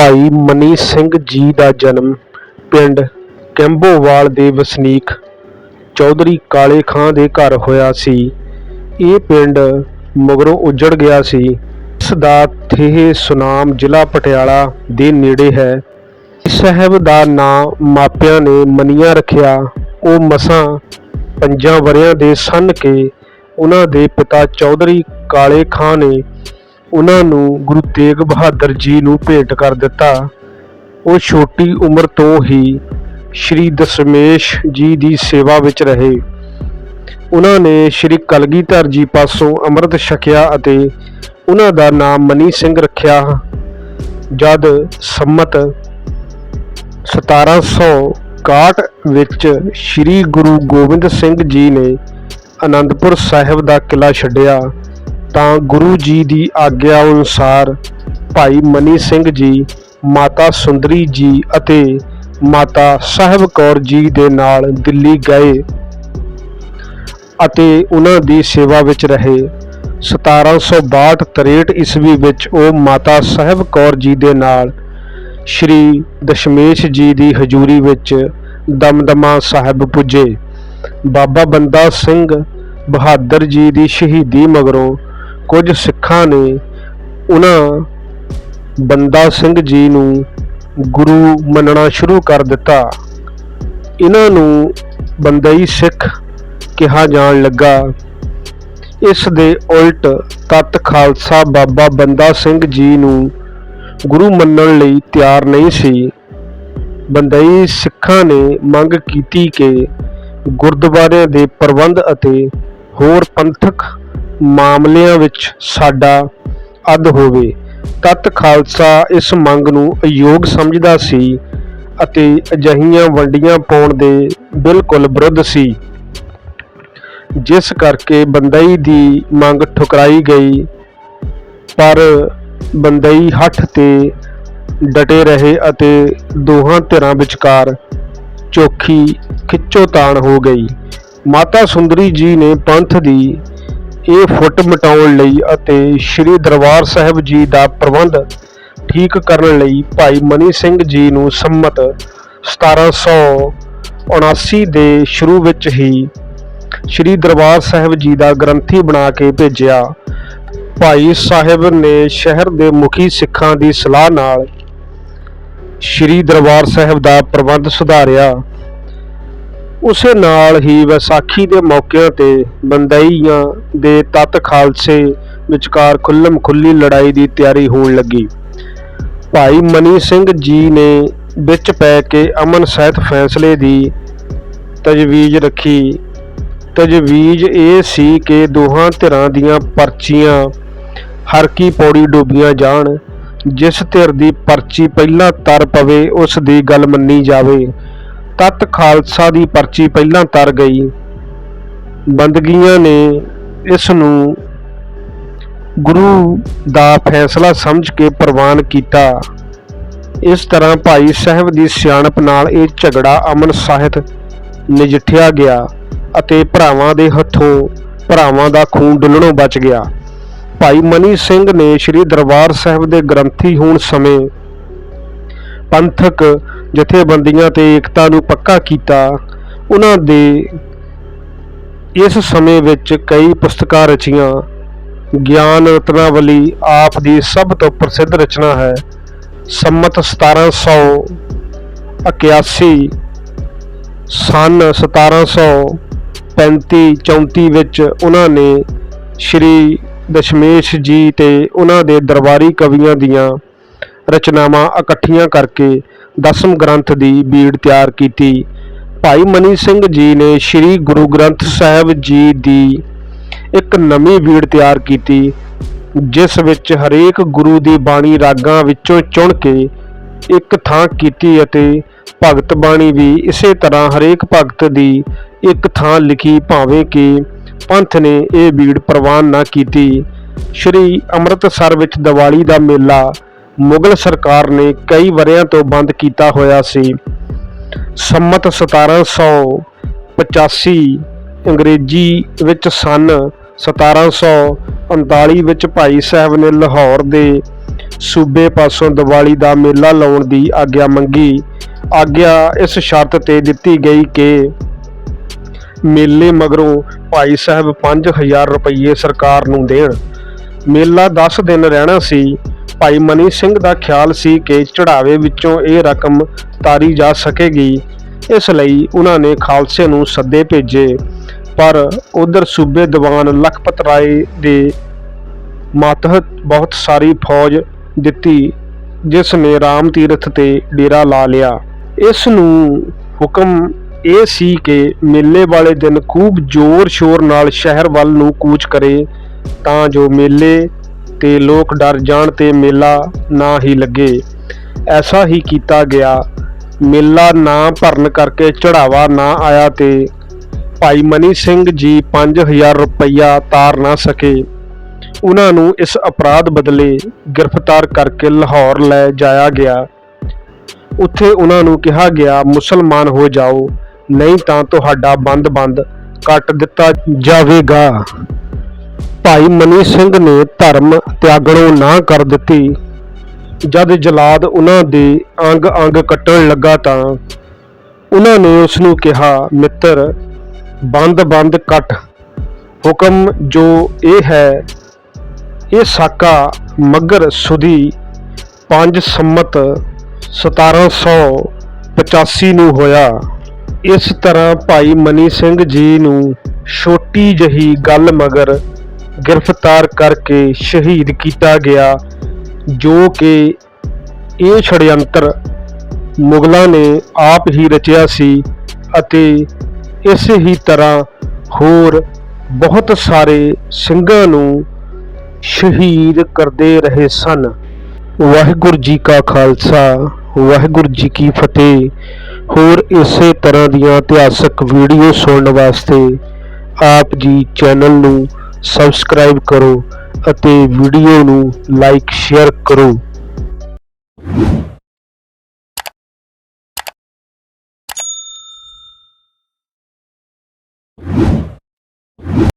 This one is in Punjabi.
ਭਾਈ ਮਨੀ ਸਿੰਘ ਜੀ ਦਾ ਜਨਮ ਪਿੰਡ ਕੈਂਬੋਵਾਲ ਦੇ ਵਸਨੀਕ ਚੌਧਰੀ ਕਾਲੇ ਖਾਂ ਦੇ ਘਰ ਹੋਇਆ ਸੀ। ਇਹ ਪਿੰਡ ਮਗਰੋਂ ਉੱਜੜ ਗਿਆ ਸੀ। ਇਸ ਦਾ ਥੇਹ ਸੁਨਾਮ ਜ਼ਿਲ੍ਹਾ ਪਟਿਆਲਾ ਦੇ ਨੇੜੇ ਹੈ। ਇਸ ਸਾਹਿਬ ਦਾ ਨਾਂ ਮਾਪਿਆਂ ਨੇ ਮਨੀਆਂ ਰੱਖਿਆ। ਉਹ ਮਸਾਂ ਪੰਜਾਂ ਵਰਿਆਂ ਦੇ ਸਨ ਕੇ ਉਹਨਾਂ ਦੇ ਪਿਤਾ ਚੌਧਰੀ ਕਾਲੇ ਖਾਂ ਨੇ ਉਹਨਾਂ ਨੂੰ ਗੁਰੂ ਤੇਗ ਬਹਾਦਰ ਜੀ ਨੂੰ ਭੇਟ ਕਰ ਦਿੱਤਾ। ਉਹ ਛੋਟੀ ਉਮਰ ਤੋਂ ਹੀ ਸ਼੍ਰੀ ਦਸ਼ਮੇਸ਼ ਜੀ ਦੀ ਸੇਵਾ ਵਿੱਚ ਰਹੇ। ਉਹਨਾਂ ਨੇ ਸ਼੍ਰੀ ਕਲਗੀਧਰ ਜੀ ਪਾਸੋਂ ਅੰਮ੍ਰਿਤ ਛਕਿਆ ਅਤੇ ਉਹਨਾਂ ਦਾ ਨਾਮ ਮਨੀ ਸਿੰਘ ਰੱਖਿਆ। ਜਦ ਸੰਮਤ 1761 ਵਿੱਚ ਸ਼੍ਰੀ ਗੁਰੂ ਗੋਬਿੰਦ ਸਿੰਘ ਜੀ ਨੇ ਅਨੰਦਪੁਰ ਸਾਹਿਬ ਦਾ ਕਿਲਾ ਛੱਡਿਆ। ਤਾਂ ਗੁਰੂ ਜੀ ਦੀ ਆਗਿਆ ਅਨੁਸਾਰ ਭਾਈ ਮਨੀ ਸਿੰਘ ਜੀ, ਮਾਤਾ ਸੁੰਦਰੀ ਜੀ ਅਤੇ ਮਾਤਾ ਸਾਹਿਬ ਕੌਰ ਜੀ ਦੇ ਨਾਲ ਦਿੱਲੀ ਗਏ ਅਤੇ ਉਹਨਾਂ ਦੀ ਸੇਵਾ ਵਿੱਚ ਰਹੇ। 1762-63 ਈਸਵੀ ਵਿੱਚ ਉਹ ਮਾਤਾ ਸਾਹਿਬ ਕੌਰ ਜੀ ਦੇ ਨਾਲ ਸ਼੍ਰੀ ਦਸ਼ਮੇਸ਼ ਜੀ ਦੀ ਹਜ਼ੂਰੀ ਵਿੱਚ ਦਮਦਮਾ ਸਾਹਿਬ ਪੁੱਜੇ। ਬਾਬਾ ਬੰਦਾ ਸਿੰਘ ਬਹਾਦਰ ਜੀ ਦੀ ਸ਼ਹੀਦੀ ਮਗਰੋਂ ਕੁਝ ਸਿੱਖਾਂ ਨੇ ਉਹਨਾਂ ਬੰਦਾ ਸਿੰਘ ਜੀ ਨੂੰ ਗੁਰੂ ਮੰਨਣਾ ਸ਼ੁਰੂ ਕਰ ਦਿੱਤਾ। ਇਹਨਾਂ ਨੂੰ ਬੰਦਈ ਸਿੱਖ ਕਿਹਾ ਜਾਣ ਲੱਗਾ। ਇਸ ਦੇ ਉਲਟ ਤਤ ਖਾਲਸਾ ਬਾਬਾ ਬੰਦਾ ਸਿੰਘ ਜੀ ਨੂੰ ਗੁਰੂ ਮੰਨਣ ਲਈ ਤਿਆਰ ਨਹੀਂ ਸੀ। ਬੰਦਈ ਸਿੱਖਾਂ ਨੇ ਮੰਗ ਕੀਤੀ ਕਿ ਗੁਰਦੁਆਰਿਆਂ ਦੇ ਪ੍ਰਬੰਧ ਅਤੇ ਹੋਰ ਪੰਥਕ ਮਾਮਲਿਆਂ ਵਿੱਚ ਸਾਡਾ ਅੱਧ ਹੋਵੇ। ਤਤ ਖਾਲਸਾ ਇਸ ਮੰਗ ਨੂੰ ਅਯੋਗ ਸਮਝਦਾ ਸੀ ਅਤੇ ਅਜਹੀਆਂ ਵੰਡੀਆਂ ਪਾਉਣ ਦੇ ਬਿਲਕੁਲ ਵਿਰੁੱਧ ਸੀ। ਜਿਸ ਕਰਕੇ ਬੰਦਈ ਦੀ ਮੰਗ ਠੁਕਰਾਈ ਗਈ, ਪਰ ਬੰਦਈ ਹੱਠ ਤੇ ਡਟੇ ਰਹੇ ਅਤੇ ਦੋਹਾਂ ਧਿਰਾਂ ਵਿਚਕਾਰ ਚੋਖੀ ਖਿੱਚੋਤਾਣ ਹੋ ਗਈ। ਮਾਤਾ ਸੁੰਦਰੀ ਜੀ ਨੇ ਪੰਥ ਦੀ ਇਹ ਫੁੱਟ ਮਿਟਾਉਣ ਲਈ ਅਤੇ ਸ੍ਰੀ ਦਰਬਾਰ ਸਾਹਿਬ ਜੀ ਦਾ ਪ੍ਰਬੰਧ ਠੀਕ ਕਰਨ ਲਈ ਭਾਈ ਮਨੀ ਸਿੰਘ ਜੀ ਨੂੰ ਸੰਮਤ 1779 ਦੇ ਸ਼ੁਰੂ ਵਿੱਚ ਹੀ ਸ੍ਰੀ ਦਰਬਾਰ ਸਾਹਿਬ ਜੀ ਦਾ ਗ੍ਰੰਥੀ ਬਣਾ ਕੇ ਭੇਜਿਆ। ਭਾਈ ਸਾਹਿਬ ਨੇ ਸ਼ਹਿਰ ਦੇ ਮੁਖੀ ਸਿੱਖਾਂ ਦੀ ਸਲਾਹ ਨਾਲ ਸ੍ਰੀ ਦਰਬਾਰ ਸਾਹਿਬ ਦਾ ਪ੍ਰਬੰਧ ਸੁਧਾਰਿਆ। ਉਸੇ ਨਾਲ ਹੀ ਵਿਸਾਖੀ ਦੇ ਮੌਕਿਆਂ ਤੇ ਬੰਦਈਆਂ ਦੇ ਤਤ ਖਾਲਸੇ ਵਿਚਕਾਰ ਖੁੱਲਮ ਖੁੱਲੀ ਲੜਾਈ ਦੀ ਤਿਆਰੀ ਹੋਣ ਲੱਗੀ। ਭਾਈ ਮਨੀ ਸਿੰਘ ਜੀ ਨੇ ਵਿੱਚ ਪੈ ਕੇ ਅਮਨ ਸਹਿਤ ਫੈਸਲੇ ਦੀ ਤਜਵੀਜ਼ ਰੱਖੀ। ਤਜਵੀਜ਼ ਇਹ ਸੀ ਕਿ ਦੋਹਾਂ ਧਿਰਾਂ ਦੀਆਂ ਪਰਚੀਆਂ ਹਰ ਕੀ ਪੌੜੀ ਡੋਬੀਆਂ ਜਾਣ, ਜਿਸ ਧਿਰ ਦੀ ਪਰਚੀ ਪਹਿਲਾਂ ਤਰ ਪਵੇ ਉਸ ਦੀ ਗੱਲ ਮੰਨੀ ਜਾਵੇ। ਤਤ ਖਾਲਸਾ ਦੀ ਪਰਚੀ ਪਹਿਲਾਂ ਤਰ ਗਈ। ਬੰਦਗੀਆਂ ਨੇ ਇਸ ਨੂੰ ਗੁਰੂ ਦਾ ਫੈਸਲਾ ਸਮਝ ਕੇ ਪ੍ਰਵਾਨ ਕੀਤਾ। ਇਸ ਤਰ੍ਹਾਂ ਭਾਈ ਸਾਹਿਬ ਦੀ ਸਿਆਣਪ ਨਾਲ ਇਹ ਝਗੜਾ ਅਮਨ ਸਾਹਿਤ ਨਜਿੱਠਿਆ ਗਿਆ ਅਤੇ ਭਰਾਵਾਂ ਦੇ ਹੱਥੋਂ ਭਰਾਵਾਂ ਦਾ ਖੂਨ ਡੁੱਲਣੋਂ ਬਚ ਗਿਆ। ਭਾਈ ਮਨੀ ਸਿੰਘ ਨੇ ਸ੍ਰੀ ਦਰਬਾਰ ਸਾਹਿਬ ਦੇ ਗ੍ਰੰਥੀ ਹੋਣ ਸਮੇਂ ਪੰਥਕ ਜਥੇਬੰਦੀਆਂ ਤੇ ਏਕਤਾ ਨੂੰ ਪੱਕਾ ਕੀਤਾ, ਉਹਨਾਂ ਦੇ ਇਸ ਸਮੇਂ ਵਿੱਚ ਕਈ ਪੁਸਤਕਾਂ ਰਚੀਆਂ। ਗਿਆਨ ਰਤਨਾਵਲੀ ਆਪ ਦੀ ਸਭ ਤੋਂ ਪ੍ਰਸਿੱਧ ਰਚਨਾ ਹੈ। ਸੰਮਤ 1781 ਸਨ 1735 34 ਵਿੱਚ ਉਹਨਾਂ ਨੇ ਸ਼੍ਰੀ ਦਸ਼ਮੇਸ਼ ਜੀ ਤੇ ਉਹਨਾਂ ਦੇ ਦਰਬਾਰੀ ਕਵੀਆਂ ਦੀਆਂ ਰਚਨਾਵਾਂ ਇਕੱਠੀਆਂ ਕਰਕੇ ਦਸਮ ਗ੍ਰੰਥ ਦੀ ਬੀੜ ਤਿਆਰ ਕੀਤੀ। ਭਾਈ ਮਨੀ ਸਿੰਘ ਜੀ ਨੇ ਸ੍ਰੀ ਗੁਰੂ ਗ੍ਰੰਥ ਸਾਹਿਬ ਜੀ ਦੀ ਇੱਕ ਨਵੀਂ ਬੀੜ ਤਿਆਰ ਕੀਤੀ, ਜਿਸ ਵਿੱਚ ਹਰੇਕ ਗੁਰੂ ਦੀ ਬਾਣੀ ਰਾਗਾਂ ਵਿੱਚੋਂ ਚੁਣ ਕੇ ਇੱਕ ਥਾਂ ਕੀਤੀ ਅਤੇ ਭਗਤ ਬਾਣੀ ਵੀ ਇਸੇ ਤਰ੍ਹਾਂ ਹਰੇਕ ਭਗਤ ਦੀ ਇੱਕ ਥਾਂ ਲਿਖੀ, ਭਾਵੇਂ ਕਿ ਪੰਥ ਨੇ ਇਹ ਬੀੜ ਪ੍ਰਵਾਨ ਨਾ ਕੀਤੀ। ਸ਼੍ਰੀ ਅੰਮ੍ਰਿਤਸਰ ਵਿੱਚ ਦੀਵਾਲੀ ਦਾ ਮੇਲਾ ਮੁਗਲ ਸਰਕਾਰ ਨੇ ਕਈ ਵਰਿਆਂ ਤੋਂ ਬੰਦ ਕੀਤਾ ਹੋਇਆ ਸੀ। ਸੰਮਤ 1785 ਅੰਗਰੇਜ਼ੀ ਵਿੱਚ ਸਨ। 1739 ਵਿੱਚ ਭਾਈ ਸਾਹਿਬ ਨੇ ਲਾਹੌਰ ਦੇ ਸੂਬੇ ਪਾਸੋਂ ਦੀਵਾਲੀ ਦਾ ਮੇਲਾ ਲਾਉਣ ਦੀ ਆਗਿਆ ਮੰਗੀ। ਆਗਿਆ ਇਸ ਸ਼ਰਤ ਤੇ ਦਿੱਤੀ ਗਈ ਕਿ ਮੇਲੇ ਮਗਰੋਂ ਭਾਈ ਸਾਹਿਬ 5000 ਰੁਪਏ ਸਰਕਾਰ ਨੂੰ ਦੇਣ। ਮੇਲਾ 10 ਦਿਨ ਰਹਿਣਾ ਸੀ। ਭਾਈ ਮਨੀ ਸਿੰਘ ਦਾ ਖਿਆਲ ਸੀ ਕਿ ਚੜਾਵੇ ਵਿੱਚੋਂ ਇਹ ਰਕਮ ਤਾਰੀ ਜਾ ਸਕੇਗੀ। ਇਸ ਲਈ ਉਹਨਾਂ ਨੇ ਖਾਲਸੇ ਨੂੰ ਸੱਦੇ ਭੇਜੇ। ਪਰ ਉਧਰ ਸੂਬੇ ਦੀਵਾਨ ਲਖਪਤ ਰਾਏ ਦੇ ਮਾਤਹਤ ਬਹੁਤ ਸਾਰੀ ਫੌਜ ਦਿੱਤੀ, ਜਿਸ ਨੇ ਰਾਮ ਤੀਰਥ ਤੇ ਡੇਰਾ ਲਾ ਲਿਆ। ਇਸ ਨੂੰ ਹੁਕਮ ਇਹ ਸੀ ਕਿ ਮੇਲੇ ਵਾਲੇ ਦਿਨ ਖੂਬ ਜ਼ੋਰ-ਸ਼ੋਰ ਨਾਲ ਸ਼ਹਿਰ ਵੱਲ ਨੂੰ ਕੂਚ ਕਰੇ, ਤਾਂ ਜੋ ਮੇਲੇ ਤੇ ਲੋਕ ਡਰ ਜਾਣ ਤੇ ਮੇਲਾ ਨਾ ਹੀ ਲੱਗੇ। ਐਸਾ ਹੀ ਕੀਤਾ ਗਿਆ। ਮੇਲਾ ਨਾ ਭਰਨ ਕਰਕੇ ਚੜਾਵਾ ਨਾ ਆਇਆ ਤੇ ਭਾਈ ਮਨੀ ਸਿੰਘ ਜੀ 5000 ਰੁਪਇਆ ਤਾਰ ਨਾ ਸਕੇ। ਉਹਨਾਂ ਨੂੰ ਇਸ ਅਪਰਾਧ ਬਦਲੇ ਗ੍ਰਿਫਤਾਰ ਕਰਕੇ ਲਾਹੌਰ ਲੈ ਜਾਇਆ ਗਿਆ। ਉੱਥੇ ਉਹਨਾਂ ਨੂੰ ਕਿਹਾ ਗਿਆ, ਮੁਸਲਮਾਨ ਹੋ ਜਾਓ, ਨਹੀਂ ਤਾਂ ਤੁਹਾਡਾ ਬੰਦ-ਬੰਦ ਕੱਟ ਦਿੱਤਾ ਜਾਵੇਗਾ। ਭਾਈ ਮਨੀ ਸਿੰਘ ਨੇ ਧਰਮ ਤਿਆਗਣੋਂ ਨਾ ਕਰ ਦਿੱਤੀ। ਜਦ ਜਲਾਦ ਉਹਨਾਂ ਦੇ ਅੰਗ-ਅੰਗ ਕੱਟਣ ਲੱਗਾ ਤਾਂ ਉਹਨਾਂ ਨੇ ਉਸ ਨੂੰ ਕਿਹਾ, ਮਿੱਤਰ ਬੰਦ-ਬੰਦ ਕੱਟ। ਹੁਕਮ ਜੋ ਇਹ ਹੈ, ਇਹ ਸਾਕਾ ਮਗਰ ਸੁਦੀ 5 ਸੰਮਤ 1785 ਨੂੰ ਹੋਇਆ। ਇਸ ਤਰ੍ਹਾਂ ਭਾਈ ਮਨੀ ਸਿੰਘ ਜੀ ਨੂੰ ਛੋਟੀ ਜਹੀ ਗੱਲ ਮਗਰ ਗ੍ਰਿਫਤਾਰ ਕਰਕੇ ਸ਼ਹੀਦ ਕੀਤਾ ਗਿਆ, ਜੋ ਕਿ ਇਹ ਛੜਯੰਤਰ ਮੁਗਲਾਂ ਨੇ ਆਪ ਹੀ ਰਚਿਆ ਸੀ ਅਤੇ ਇਸੇ ਹੀ ਤਰ੍ਹਾਂ ਹੋਰ ਬਹੁਤ ਸਾਰੇ ਸਿੰਘਾਂ ਨੂੰ ਸ਼ਹੀਦ ਕਰਦੇ ਰਹੇ ਸਨ। ਵਾਹਿਗੁਰੂ ਜੀ ਕਾ ਖਾਲਸਾ, ਵਾਹਿਗੁਰੂ ਜੀ ਕੀ ਫਤਿਹ। ਹੋਰ ਇਸੇ ਤਰ੍ਹਾਂ ਦੀਆਂ ਇਤਿਹਾਸਕ ਵੀਡੀਓ ਸੁਣਨ ਵਾਸਤੇ ਆਪ ਜੀ ਚੈਨਲ ਨੂੰ ਸਬਸਕ੍ਰਾਈਬ ਕਰੋ ਅਤੇ ਵੀਡੀਓ ਨੂੰ ਲਾਈਕ ਸ਼ੇਅਰ ਕਰੋ।